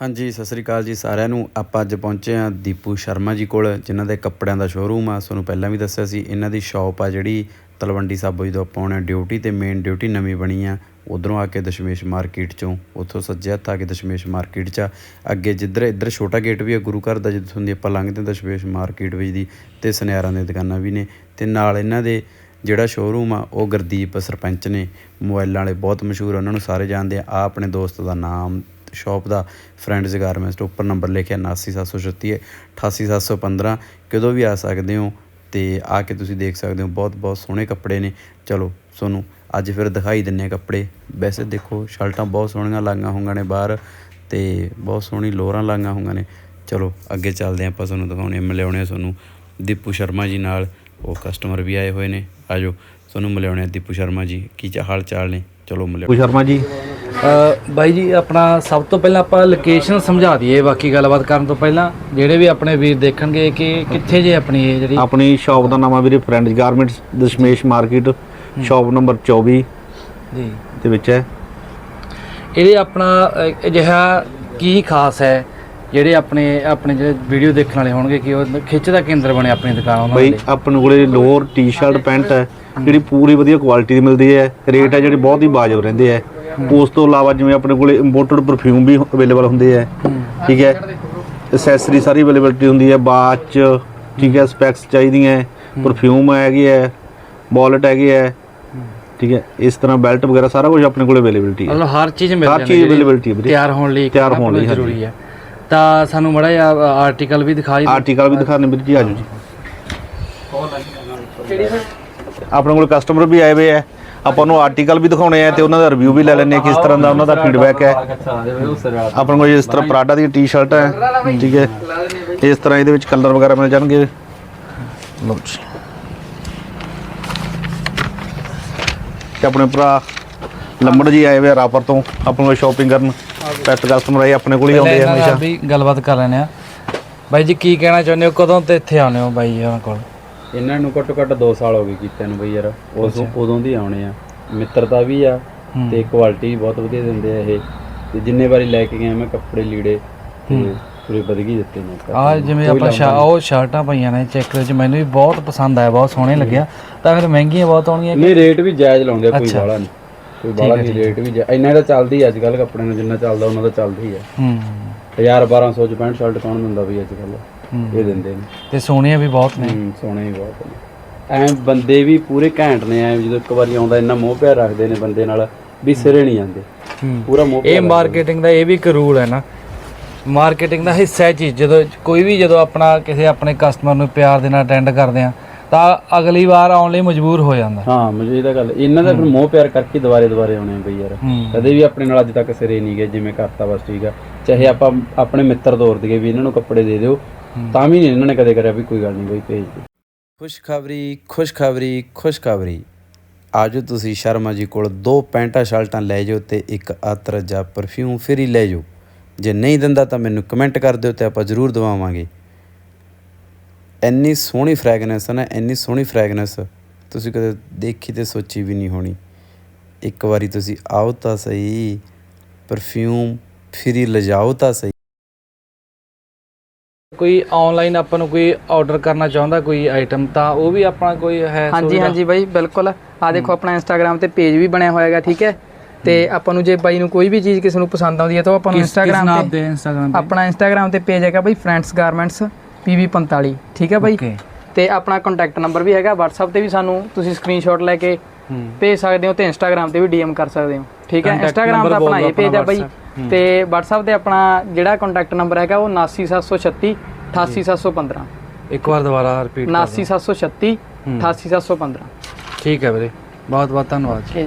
ਹਾਂਜੀ ਸਤਿ ਸ੍ਰੀ ਅਕਾਲ ਜੀ ਸਾਰਿਆਂ ਨੂੰ। ਆਪਾਂ ਅੱਜ ਪਹੁੰਚੇ ਹਾਂ ਦੀਪੂ ਸ਼ਰਮਾ ਜੀ ਕੋਲ ਜਿਨ੍ਹਾਂ ਦੇ ਕੱਪੜਿਆਂ ਦਾ ਸ਼ੋਰੂਮ ਆ। ਤੁਹਾਨੂੰ ਪਹਿਲਾਂ ਵੀ ਦੱਸਿਆ ਸੀ ਇਹਨਾਂ ਦੀ ਸ਼ਾਪ ਆ ਜਿਹੜੀ ਤਲਵੰਡੀ ਸਾਬੋ ਜਦੋਂ ਆਪਾਂ ਆਉਣੇ ਡਿਊਟੀ ਤੇ ਮੇਨ ਡਿਊਟੀ ਨਵੀਂ ਬਣੀ ਆ। ਉਧਰੋਂ ਆ ਕੇ ਦਸ਼ਮੇਸ਼ ਮਾਰਕੀਟ ਚੋਂ ਉੱਥੋਂ ਸੱਜੇ ਹੱਥ ਆ ਕੇ ਦਸ਼ਮੇਸ਼ ਮਾਰਕੀਟ 'ਚ ਆ। ਅੱਗੇ ਜਿੱਧਰ ਇੱਧਰ ਛੋਟਾ ਗੇਟ ਵੀ ਆ ਗੁਰੂ ਘਰ ਦਾ ਜਿੱਥੋਂ ਦੀ ਆਪਾਂ ਲੰਘਦੇ ਹਾਂ ਦਸ਼ਮੇਸ਼ ਮਾਰਕੀਟ ਵਿੱਚ ਦੀ ਤੇ ਸੁਨਿਆਰਾਂ ਦੀਆਂ ਦੁਕਾਨਾਂ ਵੀ ਨੇ। ਤੇ ਨਾਲ ਇਹਨਾਂ ਦੇ ਜਿਹੜਾ ਸ਼ੋਰੂਮ ਆ ਉਹ ਗੁਰਦੀਪ ਸਰਪੰਚ ਨੇ। ਮੋਬਾਈਲਾਂ ਵਾਲੇ ਬਹੁਤ ਮਸ਼ਹੂਰ ਆ, ਉਹਨਾਂ ਨੂੰ ਸਾਰੇ ਜਾਣਦੇ ਆ। ਆ ਆਪਣੇ ਦੋਸਤ ਦਾ ਨਾਮ ਸ਼ਾਪ ਦਾ ਫਰੈਂਡਸ ਗਾਰਮੈਂਟਸ ਉੱਪਰ ਨੰਬਰ ਲਿਖਿਆ 89736 88715 ਕਦੋਂ ਵੀ ਆ ਸਕਦੇ ਹੋ ਤੇ ਆ ਕੇ ਤੁਸੀਂ ਦੇਖ ਸਕਦੇ ਹੋ, ਬਹੁਤ ਬਹੁਤ ਸੋਹਣੇ ਕੱਪੜੇ ਨੇ। ਚਲੋ ਤੁਹਾਨੂੰ ਅੱਜ ਫਿਰ ਦਿਖਾਈ ਦਿੰਨੇ ਆ ਕੱਪੜੇ। ਵੈਸੇ ਦੇਖੋ, ਸ਼ਰਟਾਂ ਬਹੁਤ ਸੋਹਣੀਆਂ ਲਾਈਆਂ ਹੋਈਆਂ ਨੇ ਬਾਹਰ ਤੇ ਬਹੁਤ ਸੋਹਣੀ ਲੋਰਾਂ ਲਾਈਆਂ ਹੋਈਆਂ ਨੇ। ਚਲੋ, ਅੱਗੇ ਚੱਲਦੇ ਹਾਂ, ਆਪਾਂ ਤੁਹਾਨੂੰ ਦਿਖਾਉਣੇ ਮਿਲਿਆਉਣੇ ਆ ਤੁਹਾਨੂੰ ਦੀਪੂ ਸ਼ਰਮਾ ਜੀ ਨਾਲ, ਉਹ ਕਸਟਮਰ ਵੀ ਆਏ ਹੋਏ ਨੇ। ਆਜੋ ਤੁਹਾਨੂੰ ਮਿਲਿਆਉਣੇ ਆ ਦੀਪੂ ਸ਼ਰਮਾ ਜੀ, ਕੀ ਚਾ ਹਾਲ ਚਾਲ ਨੇ? ਚਲੋ ਮਿਲਿਓ। ਪੂ ਸ਼ਰਮਾ ਜੀ। ਬਾਈ ਜੀ ਆਪਣਾ ਸਭ ਤੋਂ ਪਹਿਲਾਂ ਆਪਾਂ ਲੋਕੇਸ਼ਨ ਸਮਝਾ ਦਈਏ ਬਾਕੀ ਗੱਲਬਾਤ ਕਰਨ ਤੋਂ ਪਹਿਲਾਂ। ਜਿਹੜੇ ਵੀ ਆਪਣੇ ਵੀਰ ਦੇਖਣਗੇ ਕਿ ਕਿੱਥੇ ਜੇ ਆਪਣੀ ਇਹ ਜਿਹੜੀ ਆਪਣੀ ਸ਼ਾਪ ਦਾ ਨਾਮ ਆ ਵੀਰੇ friends garments Dashmesh market shop number 24 ਜੀ। ਦੇ ਵਿੱਚ ਹੈ। ਇਹਦੇ ਆਪਣਾ ਅਜਿਹਾ ਕੀ ਖਾਸ ਹੈ? ਜਿਹੜੇ ਆਪਣੇ ਆਪਣੇ ਜਿਹੜੇ ਵੀਡੀਓ ਦੇਖਣ ਵਾਲੇ ਹੋਣਗੇ ਕਿ ਉਹ ਖਿੱਚ ਦਾ ਕੇਂਦਰ ਬਣੇ ਆਪਣੀ ਦੁਕਾਨ ਉਹਨਾਂ ਬਈ ਦੇ ਆਪਣੇ ਕੋਲੇ ਲੋਅਰ ਟੀ-ਸ਼ਰਟ ਪੈਂਟ ਹੈ। ਜਿਹੜੀ ਪੂਰੀ ਵਧੀਆ ਕੁਆਲਿਟੀ ਦੀ ਮਿਲਦੀ ਹੈ। ਰੇਟ ਹੈ ਜਿਹੜੇ ਬਹੁਤ ਹੀ ਵਾਜਬ ਰਹਿੰਦੇ ਹੈ। ਉਸ ਤੋਂ ਇਲਾਵਾ ਜਿਵੇਂ ਆਪਣੇ ਕੋਲੇ ਇੰਪੋਰਟਡ ਪਰਫਿਊਮ ਵੀ ਅਵੇਲੇਬਲ ਹੁੰਦੇ ਹੈ। ਠੀਕ ਹੈ। ਐਕਸੈਸਰੀ ਸਾਰੀ ਅਵੇਲੇਬਿਲਟੀ ਹੁੰਦੀ ਹੈ। ਬਾਚ ਠੀਕ ਹੈ ਸਪੈਕਸ ਚਾਹੀਦੀਆਂ ਪਰਫਿਊਮ ਹੈਗੀ ਹੈ ਵਾਲਟ ਹੈਗੀ ਹੈ। ਠੀਕ ਹੈ। ਇਸ ਤਰ੍ਹਾਂ ਬੈਲਟ ਵਗੈਰਾ ਸਾਰਾ ਕੁਝ ਆਪਣੇ ਕੋਲੇ ਅਵੇਲੇਬਿਲਿਟੀ ਹੈ। ਮਤਲਬ ਹਰ ਚੀਜ਼ ਮਿਲ ਹਰ ਜਾਂਦੀ ਚੀਜ਼ ਜਿਹੜੀ availability ਹੈ ਵੀਰੇ। ਤਿਆਰ ਹੋਣ ਲਈ ਤਿਆਰ ਹੋਣ ਲਈ। ਜ਼ਰੂਰੀ ਹੈ। ਤਾਂ ਸਾਨੂੰ ਮੜਾ ਜਿਹਾ ਆਰਟੀਕਲ ਵੀ ਦਿਖਾਈ ਦਿਓ। ਆਰਟੀਕਲ ਵੀ ਦਿਖਾਣੇ ਵੀਰ ਜੀ ਆਜੋ ਜੀ। ਆਪਣੇ ਕੋਲ ਕਸਟਮਰ ਵੀ ਆਏ ਹੋਏ ਆ ਆਪਾਂ ਨੂੰ ਆਰਟੀਕਲ ਵੀ ਦਿਖਾਉਣੇ ਆ ਤੇ ਉਹਨਾਂ ਦਾ ਰਿਵਿਊ ਵੀ ਲੈ ਲੈਣੇ ਆ ਕਿਸ ਤਰ੍ਹਾਂ ਦਾ ਉਹਨਾਂ ਦਾ ਫੀਡਬੈਕ ਹੈ। ਆਪਣੇ ਕੋਲ ਇਸ ਤਰ੍ਹਾਂ ਪਰਾਡਾ ਦੀ ਟੀ-ਸ਼ਰਟ ਹੈ ਠੀਕ ਹੈ। ਇਸ ਤਰ੍ਹਾਂ ਇਹਦੇ ਵਿੱਚ ਕਲਰ ਵਗੈਰਾ ਮਿਲ ਜਾਣਗੇ। ਲਓ ਜੀ। ਤੇ ਆਪਣੇ ਭਰਾ ਲੰਮੜ ਜੀ ਆਏ ਹੋਏ ਰਾਪਰ ਤੋਂ ਆਪਣੇ ਕੋਲ ਸ਼ਾਪਿੰਗ ਕਰਨ। ਬੈਸਟ ਕਸਟਮਰ ਆਏ ਆਪਣੇ ਕੋਲ ਹੀ ਆਉਂਦੇ ਆ ਹਮੇਸ਼ਾ। ਵੀ ਗੱਲਬਾਤ ਕਰ ਲੈਣੇ ਆ ਬਾਈ ਜੀ ਕੀ ਕਹਿਣਾ ਚਾਹੁੰਦੇ ਹੋ? ਕਦੋਂ ਤੇ ਇੱਥੇ ਆਉਨੇ ਹੋ ਬਾਈ ਉਹਨਾਂ ਕੋਲ? ਇਹਨਾਂ ਨੂੰ ਘੱਟੋ ਘੱਟ 2 ਸਾਲ ਹੋ ਗਏ ਕੀਤੇ ਨੂੰ ਬਈ ਯਾਰ। ਉਸ ਉਦੋਂ ਦੀ ਆਉਣੇ ਆ। ਮਿੱਤਰਤਾ ਵੀ ਆ ਤੇ ਕੁਆਲਿਟੀ ਵੀ ਬਹੁਤ ਵਧੀਆ ਦਿੰਦੇ ਆ ਇਹ। ਤੇ ਜਿੰਨੇ ਵਾਰੀ ਲੈ ਕੇ ਗਏ ਮੈਂ ਕੱਪੜੇ ਲੀੜੇ ਤੇ ਪੂਰੇ ਵਧੀਆ ਦਿੱਤੇ ਨੇ ਆ ਜਿਵੇਂ ਆਪਾਂ ਸ਼ਾ ਉਹ ਸ਼ਰਟਾਂ ਪਈਆਂ ਨੇ ਚੈੱਕ ਵਿੱਚ ਮੈਨੂੰ ਵੀ ਬਹੁਤ ਪਸੰਦ ਆਇਆ ਬਹੁਤ ਸੋਹਣੇ ਲੱਗਿਆ। ਤਾਂ ਫਿਰ ਮਹਿੰਗੀਆਂ ਬਹੁਤ ਆਉਣਗੀਆਂ ਨਹੀਂ ਰੇਟ ਵੀ ਜਾਇਜ਼ ਲਾਉਂਦੇ ਕੋਈ ਬਾਲਾ ਨਹੀਂ। ਕੋਈ ਬਾਲਾ ਨਹੀਂ ਰੇਟ ਵੀ ਜਾਇਜ਼- ਇੰਨਾ ਦਾ ਚੱਲਦੀ ਅੱਜ ਕੱਲ ਕੱਪੜੇ ਨੂੰ ਜਿੰਨਾ ਚੱਲਦਾ ਉਹਨਾਂ ਦਾ ਚੱਲਦੀ ਆ। ਹੂੰ। 1000 1200 ਚ ਪੈਂਟ ਸ਼ਰਟ ਕੌਣ ਦਿੰਦਾ ਬਈ ਅੱਜ ਕੱਲ ਇਹ ਦਿੰਦੇ ਨੇ। ਤੇ ਸੋਹਣੀਆਂ ਵੀ ਬਹੁਤ ਨੇ। ਹੂੰ ਸੋਹਣੇ ਵੀ ਬਹੁਤ ਨੇ। ਐ ਬੰਦੇ ਵੀ ਪੂਰੇ ਘੈਂਟ ਨੇ ਐ ਜਦੋਂ ਇੱਕ ਵਾਰੀ ਆਉਂਦਾ ਇੰਨਾ ਮੋਹ ਪਿਆਰ ਰੱਖਦੇ ਨੇ ਬੰਦੇ ਨਾਲ ਵੀ ਸਿਰੇ ਨਹੀਂ ਜਾਂਦੇ ਹੂੰ। ਪੂਰਾ ਮੋਹ ਇਹ ਮਾਰਕੀਟਿੰਗ ਦਾ ਇਹ ਵੀ ਇੱਕ ਰੂਲ ਹੈ ਨਾ। ਮਾਰਕੀਟਿੰਗ ਦਾ ਹਿੱਸਾ ਹੈ ਚੀਜ਼ ਜਦੋਂ ਕੋਈ ਵੀ ਜਦੋਂ ਆਪਣਾ ਕਿਸੇ ਆਪਣੇ ਕਸਟਮਰ ਨੂੰ ਪਿਆਰ ਦੇ ਨਾਲ ਅਟੈਂਡ ਕਰਦੇ ਆ ਤਾਂ ਅਗਲੀ ਵਾਰ ਆਉਣ ਲਈ ਮਜਬੂਰ ਹੋ ਜਾਂਦਾ। ਹਾਂ ਮੈਨੂੰ ਇਹ ਤਾਂ ਗੱਲ ਇਹਨਾਂ ਦਾ ਫਿਰ ਮੋਹ ਪਿਆਰ ਕਰਕੇ ਦੁਬਾਰੇ ਦੁਬਾਰੇ ਆਉਣੇ ਆ ਬਈ ਯਾਰ। ਕਦੇ ਵੀ ਆਪਣੇ ਨਾਲ ਅੱਜ ਤੱਕ ਸਿਰੇ ਨਹੀਂ ਗਏ ਜਿਵੇਂ ਕਰਤਾ ਬਸ ਠੀਕ ਆ। ਚਾਹੇ ਆਪਾਂ ਆਪਣੇ ਮਿੱਤਰ ਦੌਰ ਦਈਏ ਵੀ ਇਹਨਾਂ ਨੂੰ ਕੱਪੜੇ ਦੇ ਦਿਓ ਤਾਂ ਵੀ ਨਹੀਂ ਇਹਨਾਂ ਨੇ ਕਦੇ ਕਰਿਆ ਵੀ ਕੋਈ ਗੱਲ ਨਹੀਂ ਬਈ ਭੇਜ ਦੇ ਖੁਸ਼ਖਬਰੀ ਖੁਸ਼ਖਬਰੀ ਖੁਸ਼ਖਬਰੀ। ਆਜੋ ਤੁਸੀਂ ਸ਼ਰਮਾ ਜੀ ਕੋਲ ਦੋ ਪੈਂਟਾਂ ਸ਼ਰਟਾਂ ਲੈ ਜਾਓ ਤੇ ਇੱਕ ਅਤਰ ਜਾਂ ਪਰਫਿਊਮ ਫ੍ਰੀ ਲੈ ਜਾਓ। ਜੇ ਨਹੀਂ ਦਿੰਦਾ ਤਾਂ ਮੈਨੂੰ ਕਮੈਂਟ ਕਰ ਦਿਓ ਤੇ ਆਪਾਂ ਜ਼ਰੂਰ ਦਵਾਵਾਂਗੇ। ਇੰਨੀ ਸੋਹਣੀ ਫ੍ਰੈਗਨੈਂਸ ਹੈ ਨਾ ਇੰਨੀ ਸੋਹਣੀ ਫ੍ਰੈਗਨੈਂਸ ਤੁਸੀਂ ਕਦੇ ਦੇਖੀ ਤੇ ਸੋਚੀ ਵੀ ਨਹੀਂ ਹੋਣੀ। ਇੱਕ ਵਾਰੀ ਤੁਸੀਂ ਆਓ ਤਾਂ ਸਹੀ ਪਰਫਿਊਮ ਫ੍ਰੀ ਲਿਜਾਓ ਤਾਂ ਸਹੀ। ਕੋਈ ਆਨਲਾਈਨ ਆਪਾਂ ਨੂੰ ਕੋਈ ਆਰਡਰ ਕਰਨਾ ਚਾਹੁੰਦਾ ਕੋਈ ਆਈਟਮ ਤਾਂ ਉਹ ਵੀ ਆਪਣਾ ਕੋਈ ਹੈ ਹਾਂਜੀ? ਹਾਂਜੀ ਬਾਈ ਬਿਲਕੁਲ। ਆ ਦੇਖੋ ਆਪਣਾ ਇੰਸਟਾਗ੍ਰam ਤੇ ਪੇਜ ਵੀ ਬਣਿਆ ਹੋਇਆ ਹੈਗਾ ਠੀਕ ਹੈ? ਤੇ ਆਪਾਂ ਨੂੰ ਜੇ ਬਾਈ ਨੂੰ ਕੋਈ ਵੀ ਚੀਜ਼ ਕਿਸੇ ਨੂੰ ਪਸੰਦ ਆਉਂਦੀ ਹੈ ਤਾਂ ਉਹ ਆਪਾਂ ਨੂੰ ਇੰਸਟਾਗ੍ਰam ਤੇ ਤੇ ਇੰਸਟਾਗ੍ਰam ਤੇ? ਆਪਣਾ ਇੰਸਟਾਗ੍ਰam ਤੇ ਪੇਜ ਹੈਗਾ ਬਾਈ ਫਰੈਂਡਸ ਗਾਰਮੈਂਟਸ PV45 ਠੀਕ ਹੈ ਬਾਈ? ਤੇ ਆਪਣਾ ਕੰਟੈਕਟ ਨੰਬਰ ਵੀ ਹੈਗਾ WhatsApp ਤੇ ਵੀ ਸਾਨੂੰ ਤੁਸੀਂ ਸਕਰੀਨਸ਼ਾਟ ਲੈ ਕੇ ਭੇਜ ਸਕਦੇ ਹੋ ਤੇ ਇੰਸਟਾਗ੍ਰam ਤੇ ਵੀ DM ਕਰ ਸਕਦੇ ਹੋ ਠੀਕ ਹੈ? Number ਦਾ ਆਪਣਾ ਇਹ ਪੇਜ ਹੈ ਬਾਈ। ਤੇ WhatsApp ਤੇ ਆਪਣਾ ਜਿਹੜਾ ਕੰਟੈਕਟ ਨੰਬਰ ਹੈਗਾ ਉਹ 79736 88715 ਇੱਕ ਵਾਰ ਦੁਬਾਰਾ ਰਿਪੀਟ 79736 ਹੂੰ। 88715 ਠੀਕ ਹੈ ਵੀਰੇ। ਬਹੁਤ ਬਹੁਤ ਧੰਨਵਾਦ ਜੀ।